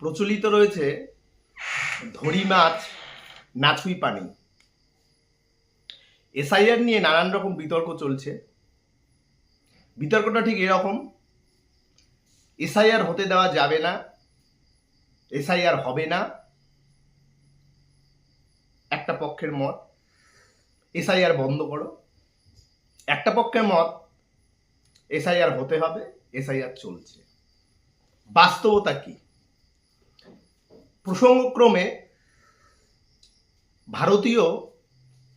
প্রচলিত রয়েছে ধরি মাছ নাছুই পানি। এসআইআর নিয়ে নানান রকম বিতর্ক চলছে। বিতর্কটা ঠিক এরকম এসআইআর হতে দেওয়া যাবে না এসআইআর হবে না, একটা পক্ষের মত এসআইআর বন্ধ করো। একটা পক্ষের মত এসআইআর হতে হবে এসআইআর চলছে। বাস্তবতা কি? প্রসঙ্গক্রমে ভারতীয়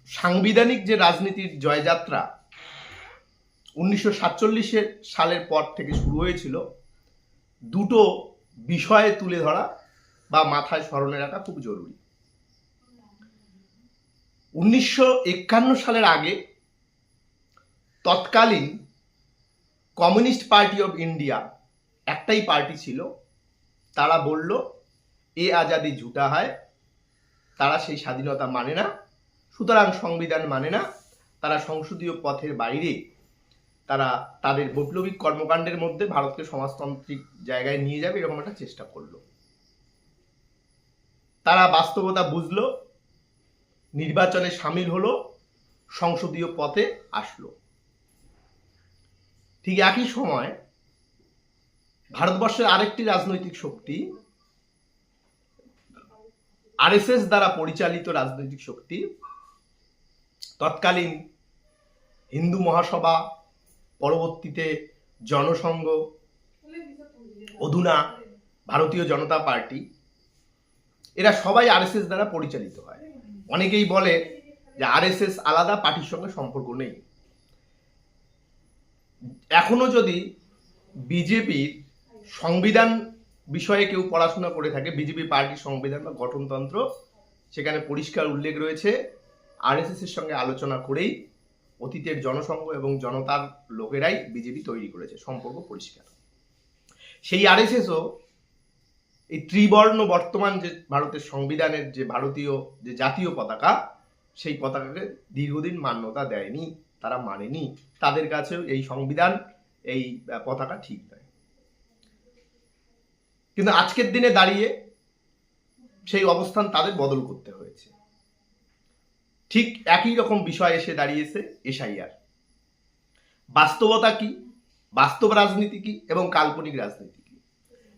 সাংবিধানিক যে রাজনীতির জয়যাত্রা উনিশশো সাতচল্লিশের সালের পর থেকে শুরু হয়েছিল, দুটো বিষয়ে তুলে ধরা বা মাথায় স্মরণে রাখা খুব জরুরি। উনিশশো একান্ন সালের আগে তৎকালীন কমিউনিস্ট পার্টি অফ ইন্ডিয়া একটাই পার্টি ছিল, তারা বলল এ আজাদি ঝুটা হয়, তারা সেই স্বাধীনতা মানে না, সুতরাং সংবিধান মানে না, তারা সংসদীয় পথের বাইরে তারা তাদের বৈপ্লবিক কর্মকাণ্ডের মধ্যে ভারতকে সমাজতান্ত্রিক জায়গায় নিয়ে যাবে এরকম একটা চেষ্টা করল। তারা বাস্তবতা বুঝলো, নির্বাচনে সামিল হলো, সংসদীয় পথে আসলো। ঠিক একই সময় ভারতবর্ষের আরেকটি রাজনৈতিক শক্তি আরএসএস দ্বারা পরিচালিত রাজনৈতিক শক্তি, তৎকালীন হিন্দু মহাসভা, পরবর্তীতে জনসংঘ, অধুনা ভারতীয় জনতা পার্টি, এরা সবাই আরএসএস দ্বারা পরিচালিত হয়। অনেকেই বলে যে আরএসএস আলাদা পার্টির সঙ্গে সম্পর্ক নেই। এখনও যদি বিজেপির সংবিধান বিষয়ে কেউ পড়াশোনা করে থাকে, বিজেপি পার্টির সংবিধান বা গঠনতন্ত্র, সেখানে পরিষ্কার উল্লেখ রয়েছে। আরএসএস এর সঙ্গে আলোচনা করেই অতীতের জনসংঘ এবং জনতার লোকেরাই বিজেপি তৈরি করেছে, সম্পর্ক পরিষ্কার। সেই আরএসএসও এই ত্রিবর্ণ বর্তমান যে ভারতের সংবিধানের যে ভারতীয়, যে জাতীয় পতাকা, সেই পতাকাকে দীর্ঘদিন মান্যতা দেয়নি, তারা মানেনি। তাদের কাছেও এই সংবিধান, এই পতাকা ঠিক নয়। কিন্তু আজকের দিনে দাঁড়িয়ে সেই অবস্থান তাদের বদল করতে হয়েছে। ঠিক একই রকম বিষয় এসে দাঁড়িয়েছে এসআইআর। বাস্তবতা কি? বাস্তব রাজনীতি কি? এবং কাল্পনিক রাজনীতি কি?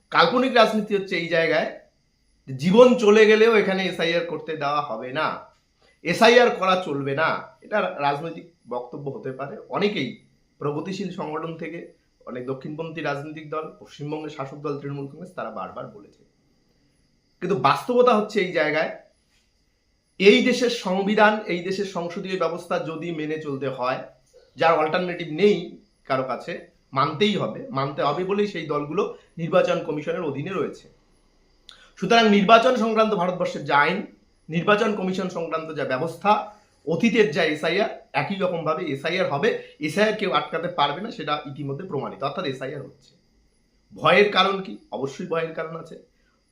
কাল্পনিক রাজনীতি হচ্ছে এই জায়গায় জীবন চলে গেলেও এখানে এসআইআর করতে দেওয়া হবে না। এসআইআর করা চলবে না। এটা রাজনৈতিক বক্তব্য হতে পারে। অনেকেই প্রগতিশীল সংগঠন থেকে অনেক দক্ষিণপন্থী রাজনৈতিক দল, পশ্চিমবঙ্গের শাসক দল, তৃণমূল কংগ্রেস, তারা বারবার বলেছে। কিন্তু বাস্তবতা হচ্ছে এই জায়গায়, এই দেশের সংবিধান, এই দেশের সংসদীয় ব্যবস্থা যদি মেনে চলতে হয়, যার অল্টারনেটিভ নেই কারও কাছে, মানতেই হবে, মানতে হবে বলেই সেই দলগুলো নির্বাচন কমিশনের অধীনে রয়েছে। সুতরাং নির্বাচন সংক্রান্ত ভারতবর্ষের যা আইন, নির্বাচন কমিশন সংক্রান্ত যা ব্যবস্থা অতীতের যা এসআইআর, একই রকমভাবে এসআইআর হবে। এসআইআর কেউ আটকাতে পারবে না, সেটা ইতিমধ্যে প্রমাণিত। অর্থাৎ এসআইআর হচ্ছে। ভয়ের কারণ কি? অবশ্যই ভয়ের কারণ আছে।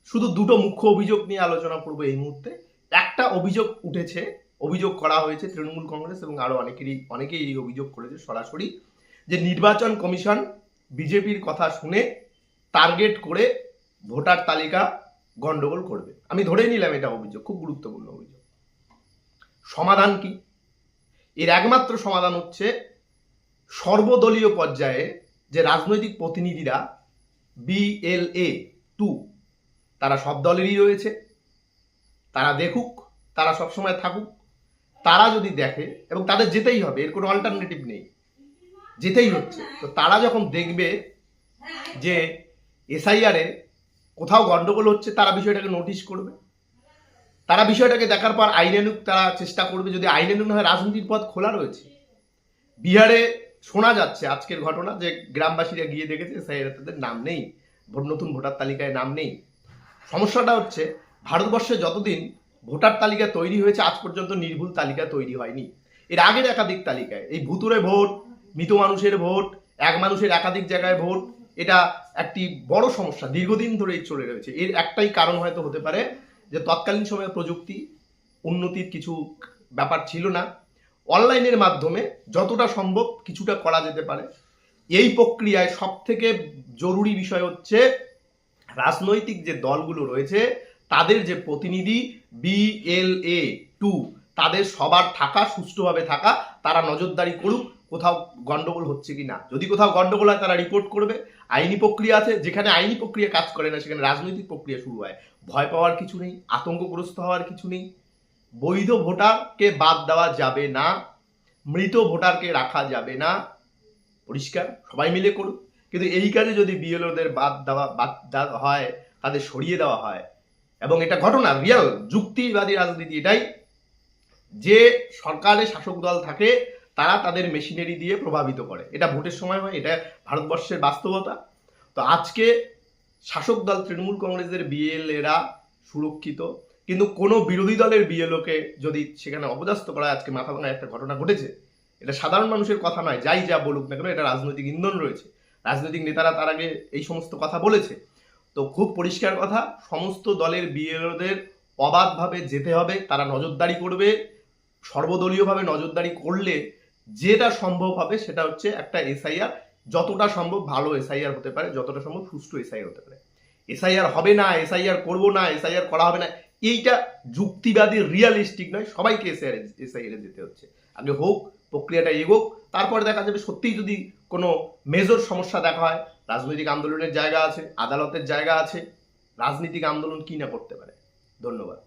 শুধু দুটো মুখ্য অভিযোগ নিয়ে আলোচনা করব এই মুহূর্তে। একটা অভিযোগ উঠেছে, অভিযোগ করা হয়েছে তৃণমূল কংগ্রেস এবং আরও অনেকেরই, অনেকেই এই অভিযোগ করেছে সরাসরি, যে নির্বাচন কমিশন বিজেপির কথা শুনে টার্গেট করে ভোটার তালিকা গন্ডগোল করবে। আমি ধরেই নিলাম এটা অভিযোগ, খুব গুরুত্বপূর্ণ অভিযোগ। সমাধান কি? এর একমাত্র সমাধান হচ্ছে সর্বদলীয় পর্যায়ে যে রাজনৈতিক প্রতিনিধিরা বিএলএ টু তারা সব দলেরই রয়েছে। তারা দেখুক, তারা সবসময় থাকুক। তারা যদি দেখে, এবং তাদের যেতেই হবে, এর কোনো অল্টারনেটিভ নেই। যেতেই হচ্ছে। তো তারা যখন দেখবে যে এসআইআরে কোথাও গণ্ডগোল হচ্ছে, তারা বিষয়টাকে নোটিশ করবে। তারা বিষয়টাকে দেখার পর আইনানুক তারা চেষ্টা করবে যদি আইনানুক হয় রাজনীতির পথ খোলা রয়েছে। বিহারে শোনা যাচ্ছে আজকের ঘটনা যে গ্রামবাসীরা গিয়ে দেখেছে এসআইআর তাদের নাম নেই নতুন ভোটার তালিকায় নাম নেই। সমস্যাটা হচ্ছে ভারতবর্ষে যতদিন ভোটার তালিকা তৈরি হয়েছে, আজ পর্যন্ত নির্ভুল তালিকা তৈরি হয়নি। এর আগের একাধিক তালিকায়, এই ভুতুরে ভোট, মৃত মানুষের ভোট, এক মানুষের একাধিক জায়গায় ভোট, এটা একটি বড় সমস্যা, দীর্ঘদিন ধরে চলে রয়েছে। এর একটাই কারণ হয়তো হতে পারে যে তৎকালীন সময়ে প্রযুক্তি, উন্নতির কিছু ব্যাপার ছিল না। অনলাইনের মাধ্যমে যতটা সম্ভব কিছুটা করা যেতে পারে। এই প্রক্রিয়ায় সব থেকে জরুরি বিষয় হচ্ছে রাজনৈতিক যে দলগুলো রয়েছে, তাদের যে প্রতিনিধি বিএলএ টু, তাদের সবার থাকা, সুষ্ঠুভাবে থাকা, তারা নজরদারি করুক, কোথাও গন্ডগোল হচ্ছে কি না যদি কোথাও গন্ডগোল হয়, তারা রিপোর্ট করবে। আইনি প্রক্রিয়া আছে, যেখানে আইনি প্রক্রিয়া কাজ করে না, সেখানে রাজনৈতিক প্রক্রিয়া শুরু হয়। ভয় পাওয়ার কিছু নেই, আতঙ্কগ্রস্ত হওয়ার কিছু নেই। বৈধ ভোটারকে বাদ দেওয়া যাবে না, মৃত ভোটারকে রাখা যাবে না। পরিষ্কার, সবাই মিলে করুক কিন্তু এই কাজে যদি বিএলওদের বাদ দেওয়া বাদ দেওয়া হয়, তাদের সরিয়ে দেওয়া হয়, এবং এটা ঘটনা, রিয়াল, যুক্তিবাদী রাজনীতি এটাই। যে সরকারে শাসক দল থাকে তারা তাদের মেশিনারি দিয়ে প্রভাবিত করে। এটা ভোটের সময় হয়, এটা ভারতবর্ষের বাস্তবতা। তো আজকে শাসক দল তৃণমূল কংগ্রেসের বিএলএরা সুরক্ষিত, কিন্তু কোনো বিরোধী দলের বিএলওকে যদি সেখানে অপদস্থ করা আজকে মাথা ভাঙা একটা ঘটনা ঘটেছে। এটা সাধারণ মানুষের কথা নয়, যাই যা বলুক না কেন, এটা রাজনৈতিক ইন্ধন রয়েছে। রাজনৈতিক নেতারা তার আগে এই সমস্ত কথা বলেছে। তো খুব পরিষ্কার কথা, সমস্ত দলের বিএলওদের অবাধভাবে যেতে হবে, তারা নজরদারি করবে, সর্বদলীয়ভাবে নজরদারি করলে যেটা সম্ভব হবে সেটা হচ্ছে একটা এসআইআর যতটা সম্ভব ভালো এসআইআর হতে পারে, যতটা সম্ভব সুষ্ঠু এসআইআর হতে পারে। এসআইআর হবে না এসআইআর করব না এসআইআর করা হবে না, এইটা যুক্তিবাদী রিয়ালিস্টিক নয়, সবাইকে এসআইআর এসআইআর যেতে হচ্ছে। আগে হোক, প্রক্রিয়াটা এগোক, তারপরে দেখা যাবে সত্যিই যদি কোনো মেজর সমস্যা দেখা হয়, রাজনৈতিক আন্দোলনের জায়গা আছে, আদালতের জায়গা আছে, রাজনৈতিক আন্দোলন কি না করতে পারে। ধন্যবাদ।